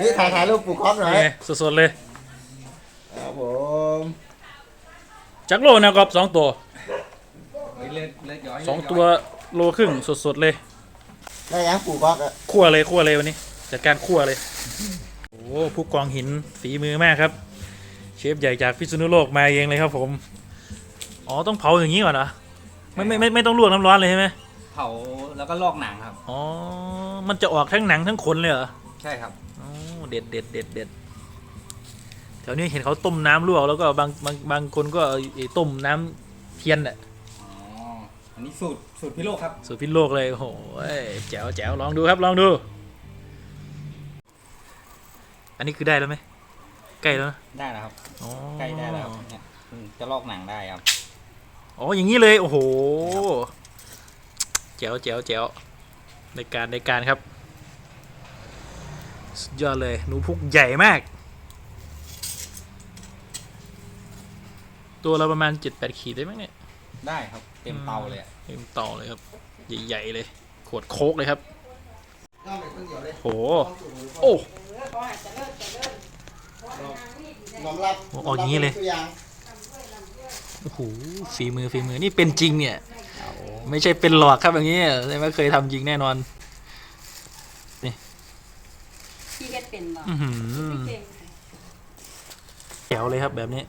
นี่ถ่ายถ่ายรูปปูคอมหน่อยนี่สดๆเลยครับผมจักโลนะครับสองตัวเลือดเลือดย้อยสองตัวโลครึ่งสดๆเลยได้ยังปูคอมอะคั่วเลยคั่วเลยวันนี้จัดการคั่วเลยโอ้ผู้กองหินฝีมือมากครับ เชฟใหญ่จากพิษณุโลกมาเองเลยครับผม อ๋อต้องเผาอย่างนี้ก่อนเหรอไม่ไม่ไม่ไม่ต้องลวกน้ำร้อนเลยใช่ไหมเผาแล้วก็ลอกหนังครับ อ๋อ มันจะออกทั้งหนังทั้งขนเลยเหรอ ใช่ครับอ๋อ เด็ดเด็ดเด็ดเด็ดแถวนี้เห็นเขาต้มน้ำลวกแล้วก็บางบางบางคนก็เอาไอ้ต้มน้ำเทียนอะอ๋ออันนี้สูตรสูตรพิโลกครับ สูตรพิษโลกเลยโอ้โหแจ๋วแจ๋วลองดูครับลองดู อันนี้คือได้แล้วไหมใกล้แล้วนะได้แล้วครับ อ๋อใกล้ได้แล้วเนี่ยอืมจะลอกหนังได้ครับ อ๋ออย่างนี้เลยโอ้โหแจ๋วแจ๋วแจ๋วในการในการครับสุด ยอดเลยหนูพุกใหญ่มาก ตัวเราประมาณ 7-8 ขีดได้ไหมเนี่ย ได้ครับ เต็มเตาเลยอะเต็มเต่าเลยครับ ใหญ่ๆเลย ขวดโค้กเลยครับก็เป็นคนเดียวเลยโหโอ้น้อมรับโอ้ออกอย่างนี้เลย ตัวอย่างโอ้โหฝีมือฝีมือนี่เป็นจริงเนี่ย ไม่ใช่เป็นหลอกครับอย่างนี้ใช่ไหมเคยทำจริงแน่นอน พี่ เฮ็ดเป็นบ่อื้อหือเก่งแจ๋วเลยครับแบบนี้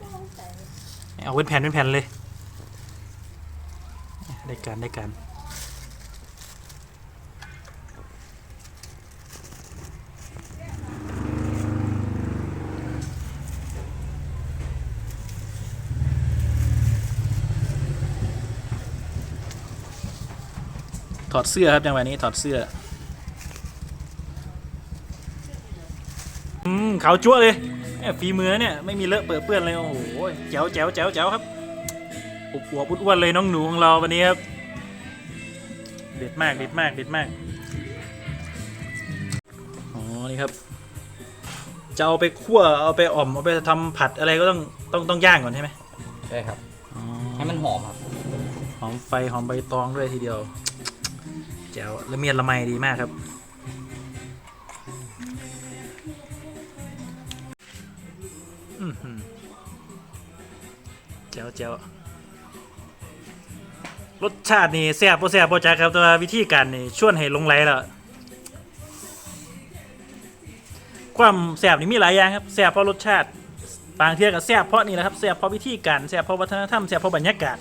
เอาเป็นแผ่นเป็นแผ่นเลย ได้การได้การถอดเสื้อครับจังหวะนี้ถอดเสื้อ อืม ขาวจั่วเลยเนี่ยฝีมือเนี่ยไม่มีเลอะเปื้อนเปื้อนเลยโอ้โหแจ๋วแจ๋วแจ๋วแจ๋วครับอุบอวบอ้วนๆเลยน้องหนูของเราวันนี้ครับเด็ดมากเด็ดมากเด็ดมากอ๋อนี่ครับจะเอาไปคั่วเอาไปอ่อมเอาไปทำผัดอะไรก็ต้องต้องต้องย่างก่อนใช่ไหมใช่ครับอ๋อให้มันหอมครับหอมไฟหอมใบตองด้วยทีเดียวแจ๋วละเมียดละไมดีมากครับ อื้อหือแจ๋วแจวรสชาตินี่แซ่บบ่แซ่บบ่จักครับแต่ว่าวิธีการนี่ชวนให้ลงไหลแล้วความแซ่บนี่มีหลายอย่างครับแซ่บเพราะรสชาติบางเทียก็แซ่บเพราะนี่แหละครับแซ่บเพราะวิธีการแซ่บเพราะวัฒนธรรมแซ่บเพราะบรรยากาศ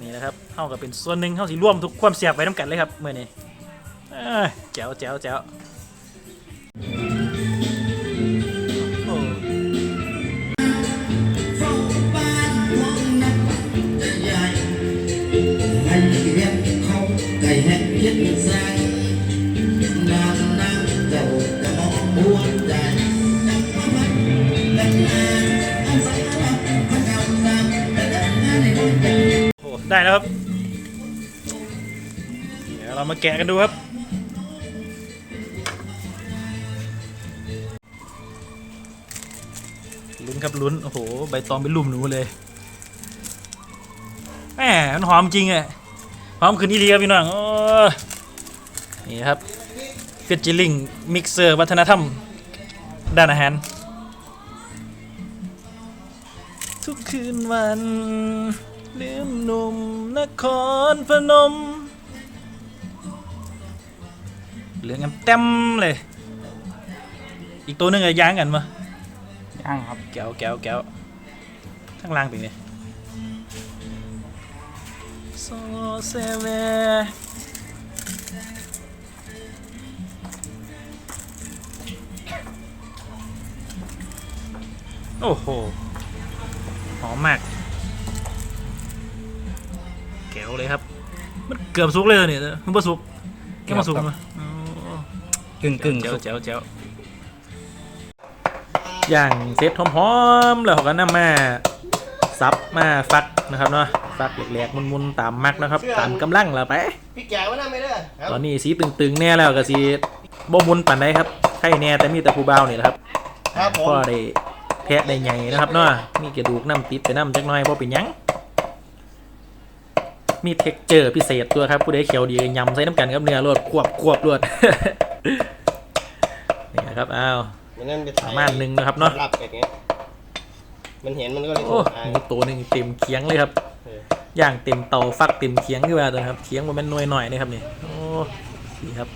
นี่นะครับเท่ากับเป็นส่วนหนึ่งเท่าสิร่วมทุกความแซ่บไว้น้ำกันเลยครับเมื่อนี้เอ้ยแจ๋วแจ๋วแจว ครับ เดี๋ยวเรามาแกะกันดูครับ ลุ้นครับลุ้น โอ้โห ใบตองเป็นลุ่มหนูเลยแหมมันหอมจริงอะหอมขึ้นอีเลียพี่น้องโอ้นี่ครับเฟสจิลิงมิกเซอร์วัฒนธรรม ด้านอาหาร ทุกคืนวัน ลืมหนุ่มนครพนม เหลืองกันเต็มเลย อีกตัวหนึงอะย่างกันมาย่างครับแก้วแก้วแก้วข้างล่างเป็นไงโซเซเวโอ้โห หอมมาก แก้วเลยครับ มันเกือบสุกเลยเหรอเนี่ยมันบ่สุกแค่มาสุกมาอ๋อกึ่งกึ่งเจ้าสุกเจ้าเจ้าย่างเสร็จหอมๆแล้วเขาก็นำมาซับมาฟักนะครับเนาะฟักแหลกๆมุนๆตามมักนะครับ ตามกำลังเราไปพี่แก่ว่าน่าไม่ได้ครับตอนนี้สีตึงๆแน่แล้วก็สีบ่มุนปานใดครับไข่แน่แต่มีแต่ผู้เบาวนี่แหละครับครับผมพ่อได้แพะได้ใหญ่นะครับเนาะมีกระดูกน้ำติดไปน้ำจักหน่อยบ่เป็นหยัง มีเท็กเจอร์พิเศษตัวครับผู้ใดเขียวดีก็ยำใส่น้ำกันกับเนื้อรวดควบควบรวดนี่นะครับอ้าวมันนั่นไปประมาณหนึ่งนะครับเนาะหลับเป็ดไงมันเห็นมันก็เลยโอ้อายหมูตัวหนึ่งเต็มเคียงเลยครับเออย่างเต็มเตาฟักเต็มเคียงขึ้นมาตัวนะครับเคียงมันเป็นหน่วยหน่อยนะครับนี่โอ้นี่ครับ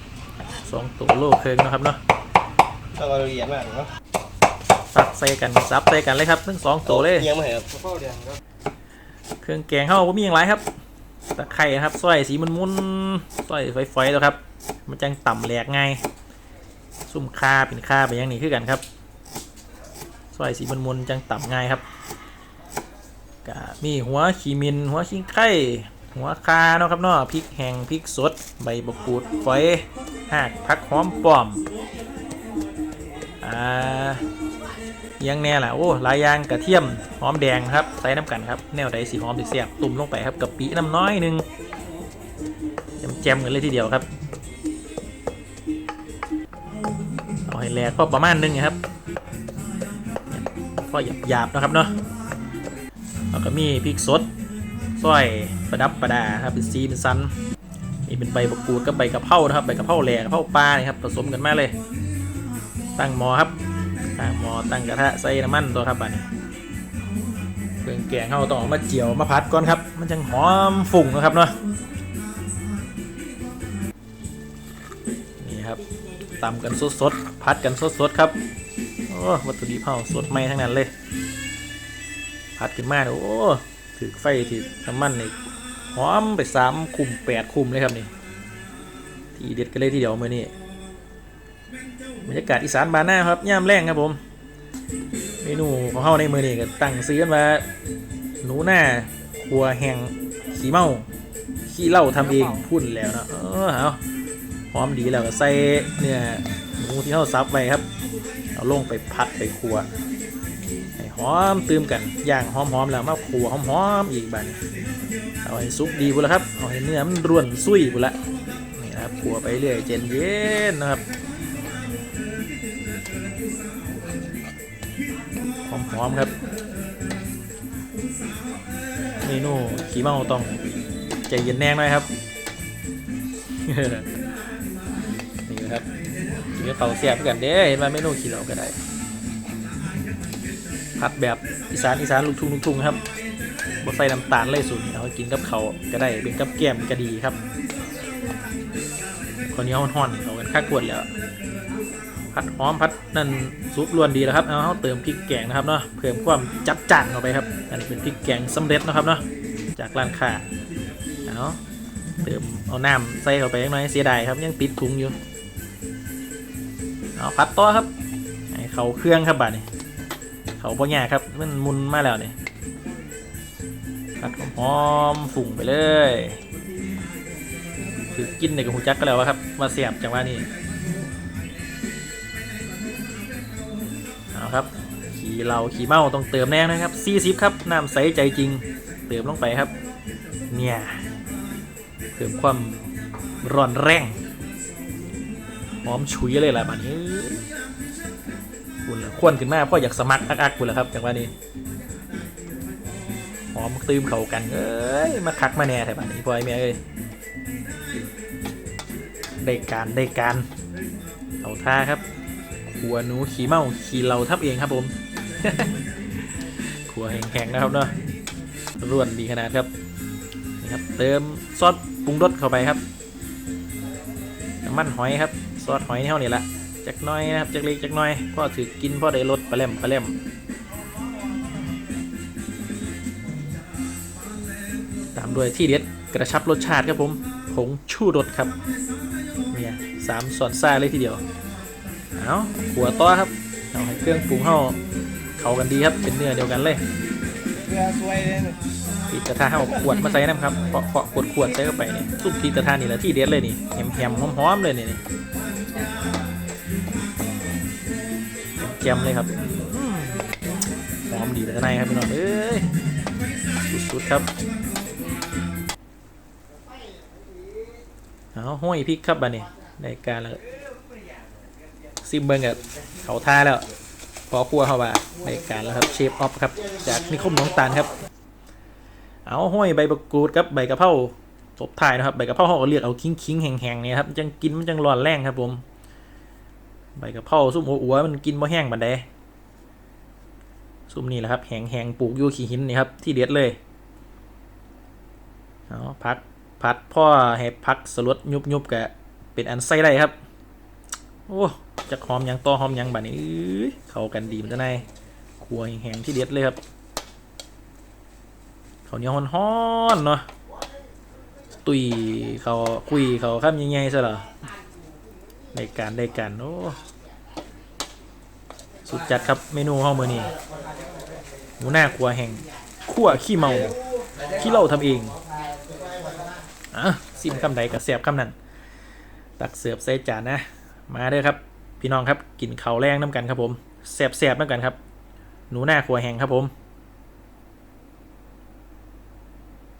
สองตัวโลเคิงนะครับเนาะต้องเอาละเอียดมากเนาะฟักใส่กันซับใส่กันเลยครับทั้งสองตัวเลยเอียงมาเหรอครับข้าวแดงครับเครื่องแกงเข้าก็มีอย่างไรครับ ตะไคร่ครับสร้อยสีมันมุนสร้อยไฟๆแล้วครับ มันจังต่ำแหลกไงายซุ่มคาเป็นคาไปย่างนี้คือกันครับสร้อยสีมันมุนจังต่ำง่ายครับกะมีหัวขีมิน หัวขิงไข่หัวคาเนาะครับเนาะพริกแห้งพริกสด ใบมะกรูดฝอยหากผักหอมป้อมอ่า ยังแน่ล่ะโอ้ลายยางกระเทียมหอมแดงครับใส่น้ำกันครับแนวใดสีหอมสีเสียบตุ่มลงไปครับกับปีน้ำน้อยหนึ่งแจมๆกันเลยทีเดียวครับเอาให้แหลกก็ประมาณนึงครับก็หยาบๆนะครับเนาะแล้วก็มีพริกสดซอยประดับประดาครับเป็นซีเป็นซันนี่เป็นใบมะกรูดกับใบกะเพรานะครับใบกะเพราแหลกกะเพราปลาครับผสมกันมาเลย ตั้งหม้อครับ ตั้งหม้อตั้งกระทะใส่น้ำมันตัวครับบัดนี้เครื่องแกงเข้าต้องมาเจียวมาผัดก่อนครับ มันจังหอมฝุ่งนะครับเนาะนี่ครับตำกันสดๆผัดกันสดๆครับโอ้วัตถุดิบเขาสดใหม่ทั้งนั้นเลยผัดขึ้นมาเนี่ยโอ้ถือไฟถือน้ำมันนี่หอมไปสามคุมแปดคุมเลยครับนี่ ทีเด็ดกันเลยทีเดียวมือนี่ บรรยากาศอีสานบานหน้าครับย่ามแรงครับผม เมนูของเขาในมือนี่ก็ตั้งซื้อกันว่าหนูหน้าครัวแห้งขี้เมาขี้เหล้าทำเองพุ่นแล้วเนาะเออเอาพร้อมดีแล้วก็ใส่เนี่ยหมูที่เขาซับไว้ครับ เอาลงไปพัดไปครัวให้หอมตื่มกันย่างหอมๆแล้วมาครัวหอมๆอีกบัดนเอาให้ซุปดีบุละครับเอาให้เนื้อมันร่วนซุยบุละนี่นะครับครัวไปเรื่อยเย็นเย็นๆนะครับ หอมๆครับเมนูขี้เมาต้องใจเย็นแน่หน่อยครับ นี่นะครับกินกับเขาวแซ่บกันเด้เห็นว่าเมนูขี้เหล้าก็ได้ผัดแบบอีสานอีสานลูกทุ่งลูกทุ่งครับบ่ใส่น้ำตาลเลยสุดเอากินกับเขาวก็ได้เป็นกับแก้มก็ดีครับคนนี้ห่อนๆเขากันค่ากวดแล้ว ผัดหอมผัดนั่นซุปล้วนดีแล้วครับเอาเขาเติมพริกแกงนะครับเนาะเพิ่มความจัดจ้านเข้าไปครับอันนี้เป็นพริกแกงสำเร็จนะครับเนาะจากร้านค้าเอาเติมเอาน้ำใส่เข้าไปยังน้อยเสียดายครับยังติดถุงอยู่เอาผัดต่อครับให้เขาเครื่องครับบัดนี้เขาพ่อยากครับมันมุนมาแล้วเนี่ยผัดหอมฝุ่งไปเลยคือกินในกับหูจักก็แล้ววะครับมาเสียบจังว่านี่ เอาครับ ขี่เราขี่เมาต้องเติมแน่นะครับ 40 ครับ น้ำใสใจจริง เติมลงไปครับ เนี่ยเพิ่มความร้อนแรงหอมฉุยเลยล่ะบัดนี้คุณควนขึ้นมาพ่ออยากสมัครอักๆคุณละครับจากว่านี้หอมตืมเขากันเอ้ยมาคักมาแน่แถบ้านนี้พ่อไอ้เมียเอ้ยได้การได้การเอาท่าครับ ขัวหนูขี่เมาขี่เราทับเองครับผมขัวแห้งๆนะครับเนาะร่วนดีขนาดครับนี่ครับ เติมซอสปรุงรสเข้าไปครับน้ำมันหอยครับซอสหอยนี่เท่านี้ละจักน้อยนะครับจักเล็กจักน้อยพ่อถือกินพ่อได้รสปลาเล่มปลาเล่มตามด้วยที่เด็ดกระชับรสชาติครับผมผงชูรสครับเนี่ยสามส่วนซ่าเลยทีเดียว เอาหัวต้อครับเอาให้เครื่องปรุงเข้าเข้ากันดีครับเป็นเนื้อเดียวกันเลยเพื่อช่วยเลยพริกกระทะเข้าขวดมาใส่น้ำครับเคาะเคาะขวดขวดใส่เข้าไปนี่ซุปพริกกระทะนี่แหละที่เด็ดเลยนี่แฮมแฮมหอมหอมๆเลยนี่นี่แกมเลยครับอืมหอมดีแต่ในครับพี่น้องเอ้ยสุดๆครับเอาห้อยพริกครับบัดนี้ในการแล้ว ซิมเบิงกับเขาท่าแล้ว พอครัวเข้ามาในการแล้วครับเชฟออฟครับ จากนิคมหนองตาลครับ เอาห้อยใบมะกรูดครับใบกะเพราตบท้ายนะครับใบกะเพราเขาก็เรียกเอาคิงคิงแห้งๆเนี่ยครับจังกินมันจังร้อนแรงครับผมใบกะเพราซุ่มอัวมันกินบ่แห้งบันไดซุ่มนี่แหละครับแหงแหงปลูกอยู่ขี้หินนี่ครับที่เด็ดเลยเอาพักพัดพ่อให้พักสลดยุบยุบๆกะเป็นอันไส้ได้ครับ โอ้ จะหอมยังต่อหอมยังบัดนี้เข้ากันดีมันจะในครัวแห้งๆที่เด็ดเลยครับเขาเนียฮ้อนๆเนาะตุยเขาคุยเขาข้ามยังไงซะเหรอในการได้การโอ้สุดจัดครับเมนูห้องมือนี้หมูหน้าครัวแห่งขั่วขี้เมาขี้เหล้าทำเองอะซิมคำใดกับแสบคำนั้น ตักเสิร์ฟใส่จานนะ มาเด้อครับ พี่น้องครับกินข้าวแรงน้ำกันครับผมแสบๆน้ำกันครับ หนูหน้าครัวแห้งครับผม